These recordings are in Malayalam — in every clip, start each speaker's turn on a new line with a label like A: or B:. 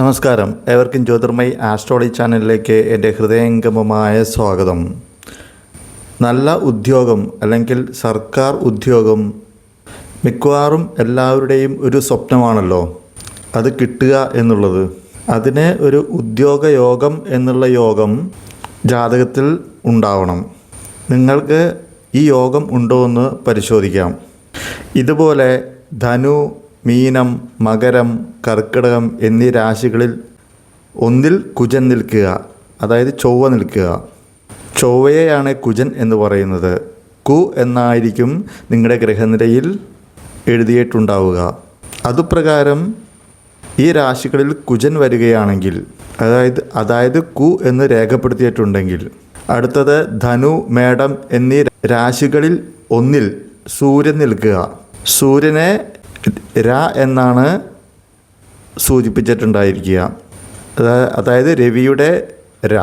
A: നമസ്കാരം. ഏവർക്കും ജ്യോതിർമയി ആസ്ട്രോളജി ചാനലിലേക്ക് എന്റെ ഹൃദയംഗമമായ സ്വാഗതം. നല്ല ഉദ്യോഗം അല്ലെങ്കിൽ സർക്കാർ ഉദ്യോഗം മിക്കവാറും എല്ലാവരുടെയും ഒരു സ്വപ്നമാണല്ലോ. അത് കിട്ടുക എന്നുള്ളത്. അതിനെ ഒരു ഉദ്യോഗ യോഗം എന്നുള്ള യോഗം ജാതകത്തിൽ ഉണ്ടാവണം. നിങ്ങൾക്ക് ഈ യോഗം ഉണ്ടോ എന്ന് പരിശോധിക്കാം. ഇതുപോലെ ധനു മീനം മകരം കർക്കിടകം എന്നീ രാശികളിൽ ഒന്നിൽ കുജൻ നിൽക്കുക അതായത് ചൊവ്വ നിൽക്കുക. ചൊവ്വയെയാണ് കുജൻ എന്ന് പറയുന്നത്. കു എന്നായിരിക്കും നിങ്ങളുടെ ഗ്രഹനിരയിൽ എഴുതിയിട്ടുണ്ടാവുക. അതുപ്രകാരം ഈ രാശികളിൽ കുജൻ വരികയാണെങ്കിൽ അതായത് അതായത് കു എന്ന് രേഖപ്പെടുത്തിയിട്ടുണ്ടെങ്കിൽ അടുത്തത് ധനു മേടം എന്നീ രാശികളിൽ ഒന്നിൽ സൂര്യൻ നിൽക്കുക. സൂര്യനെ ര എന്നാണ് സൂചിപ്പിച്ചിട്ടുണ്ടായിരിക്കുക. അതായത് രവിയുടെ ര.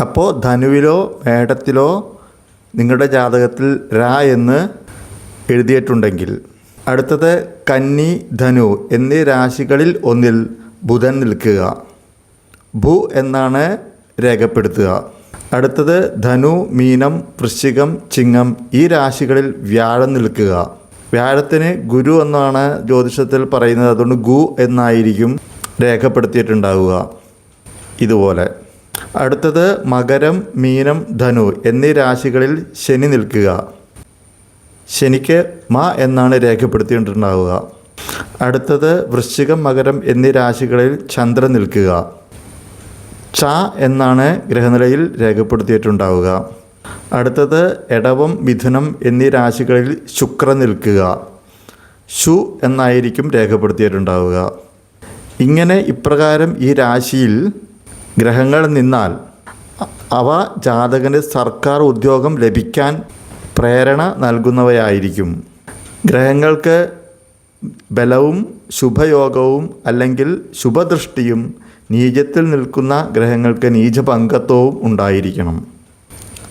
A: അപ്പോൾ ധനുവിലോ മേടത്തിലോ നിങ്ങളുടെ ജാതകത്തിൽ ര എന്ന് എഴുതിയിട്ടുണ്ടെങ്കിൽ അടുത്തത് കന്നി ധനു എന്നീ രാശികളിൽ ഒന്നിൽ ബുധൻ നിൽക്കുക. ഭു എന്നാണ് രേഖപ്പെടുത്തുക. അടുത്തത് ധനു മീനം വൃശ്ചികം ചിങ്ങം ഈ രാശികളിൽ വ്യാഴം നിൽക്കുക. വ്യാഴത്തിന് ഗുരു എന്നാണ് ജ്യോതിഷത്തിൽ പറയുന്നത്. അതുകൊണ്ട് ഗു എന്നായിരിക്കും രേഖപ്പെടുത്തിയിട്ടുണ്ടാവുക. ഇതുപോലെ. അടുത്തത് മകരം മീനം ധനു എന്നീ രാശികളിൽ ശനി നിൽക്കുക. ശനിക്ക് മ എന്നാണ് രേഖപ്പെടുത്തിയിട്ടുണ്ടാവുക. അടുത്തത് വൃശ്ചികം മകരം എന്നീ രാശികളിൽ ചന്ദ്രൻ നിൽക്കുക. ച എന്നാണ് ഗ്രഹനിലയിൽ രേഖപ്പെടുത്തിയിട്ടുണ്ടാവുക. അടുത്തത് എടവം മിഥുനം എന്നീ രാശികളിൽ ശുക്ര നിൽക്കുക. ശു എന്നായിരിക്കും രേഖപ്പെടുത്തിയിട്ടുണ്ടാവുക. ഇങ്ങനെ ഇപ്രകാരം ഈ രാശിയിൽ ഗ്രഹങ്ങൾ നിന്നാൽ അവ ജാതകന് സർക്കാർ ഉദ്യോഗം ലഭിക്കാൻ പ്രേരണ നൽകുന്നവയായിരിക്കും. ഗ്രഹങ്ങൾക്ക് ബലവും ശുഭയോഗവും അല്ലെങ്കിൽ ശുഭദൃഷ്ടിയും നീചത്തിൽ നിൽക്കുന്ന ഗ്രഹങ്ങൾക്ക് നീചപങ്കത്വവും ഉണ്ടായിരിക്കണം.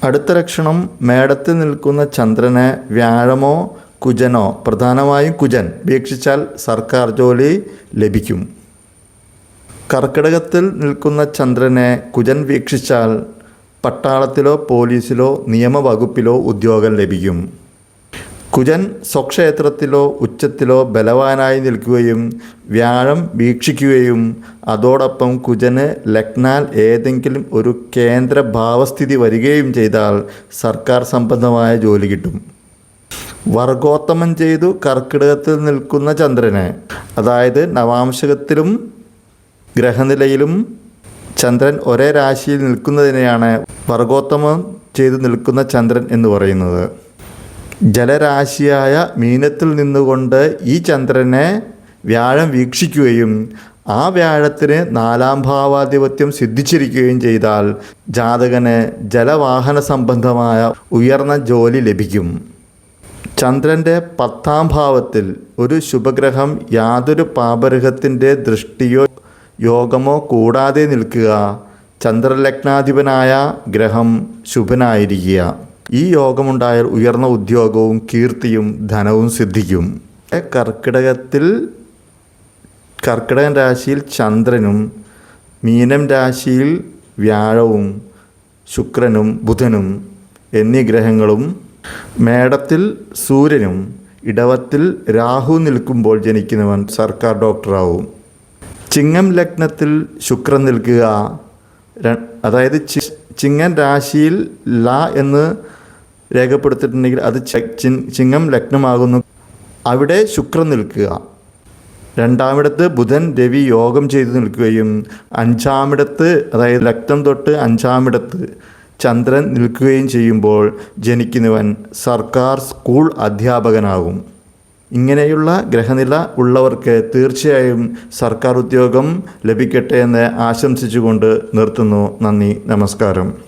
A: അടുത്ത ലക്ഷണം മേടത്തിൽ നിൽക്കുന്ന ചന്ദ്രനെ വ്യാഴമോ കുജനോ പ്രധാനമായും കുജൻ വീക്ഷിച്ചാൽ സർക്കാർ ജോലി ലഭിക്കും. കർക്കിടകത്തിൽ നിൽക്കുന്ന ചന്ദ്രനെ കുജൻ വീക്ഷിച്ചാൽ പട്ടാളത്തിലോ പോലീസിലോ നിയമവകുപ്പിലോ ഉദ്യോഗം ലഭിക്കും. കുജൻ സ്വക്ഷേത്രത്തിലോ ഉച്ചത്തിലോ ബലവാനായി നിൽക്കുകയും വ്യാഴം വീക്ഷിക്കുകയും അതോടൊപ്പം കുജന് ലഗ്നാൽ ഏതെങ്കിലും ഒരു കേന്ദ്ര ഭാവസ്ഥിതി വരികയും ചെയ്താൽ സർക്കാർ സംബന്ധമായ ജോലി കിട്ടും. വർഗോത്തമം ചെയ്തു കർക്കിടകത്തിൽ നിൽക്കുന്ന ചന്ദ്രനെ. അതായത് നവാംശകത്തിലും ഗ്രഹനിലയിലും ചന്ദ്രൻ ഒരേ രാശിയിൽ നിൽക്കുന്നതിനെയാണ് വർഗോത്തമം ചെയ്തു നിൽക്കുന്ന ചന്ദ്രൻ എന്ന് പറയുന്നത്. ജലരാശിയായ മീനത്തിൽ നിന്നുകൊണ്ട് ഈ ചന്ദ്രനെ വ്യാഴം വീക്ഷിക്കുകയും ആ വ്യാഴത്തിന് നാലാം ഭാവാധിപത്യം സിദ്ധിച്ചിരിക്കുകയും ചെയ്താൽ ജാതകന് ജലവാഹന സംബന്ധമായ ഉയർന്ന ജോലി ലഭിക്കും. ചന്ദ്രന്റെ പത്താം ഭാവത്തിൽ ഒരു ശുഭഗ്രഹം യാതൊരു പാപഗ്രഹത്തിന്റെ ദൃഷ്ടിയോ യോഗമോ കൂടാതെ നിൽക്കുക. ചന്ദ്രലഗ്നാധിപനായ ഗ്രഹം ശുഭനായിരിക്കുക. ഈ യോഗമുണ്ടായാൽ ഉയർന്ന ഉദ്യോഗവും കീർത്തിയും ധനവും സിദ്ധിക്കും. കർക്കിടകത്തിൽ കർക്കിടകൻ രാശിയിൽ ചന്ദ്രനും മീനം രാശിയിൽ വ്യാഴവും ശുക്രനും ബുധനും എന്നീ ഗ്രഹങ്ങളും മേടത്തിൽ സൂര്യനും ഇടവത്തിൽ രാഹു നിൽക്കുമ്പോൾ ജനിക്കുന്നവൻ സർക്കാർ ഡോക്ടറാവും. ചിങ്ങം ലഗ്നത്തിൽ ശുക്രൻ നിൽക്കുക അതായത് ചിങ്ങൻ രാശിയിൽ ല എന്ന് രേഖപ്പെടുത്തിയിട്ടുണ്ടെങ്കിൽ അത് ചിങ്ങം ലഗ്നമാകുന്നു. അവിടെ ശുക്രൻ നിൽക്കുക. രണ്ടാമിടത്ത് ബുധൻ രവി യോഗം ചെയ്തു നിൽക്കുകയും അഞ്ചാമിടത്ത് അതായത് ലഗ്നം തൊട്ട് അഞ്ചാമിടത്ത് ചന്ദ്രൻ നിൽക്കുകയും ചെയ്യുമ്പോൾ ജനിക്കുന്നവൻ സർക്കാർ സ്കൂൾ അധ്യാപകനാകും. ഇങ്ങനെയുള്ള ഗ്രഹനില ഉള്ളവർക്ക് തീർച്ചയായും സർക്കാർ ഉദ്യോഗം ലഭിക്കട്ടെ എന്ന് ആശംസിച്ചുകൊണ്ട് നിർത്തുന്നു. നന്ദി നമസ്കാരം.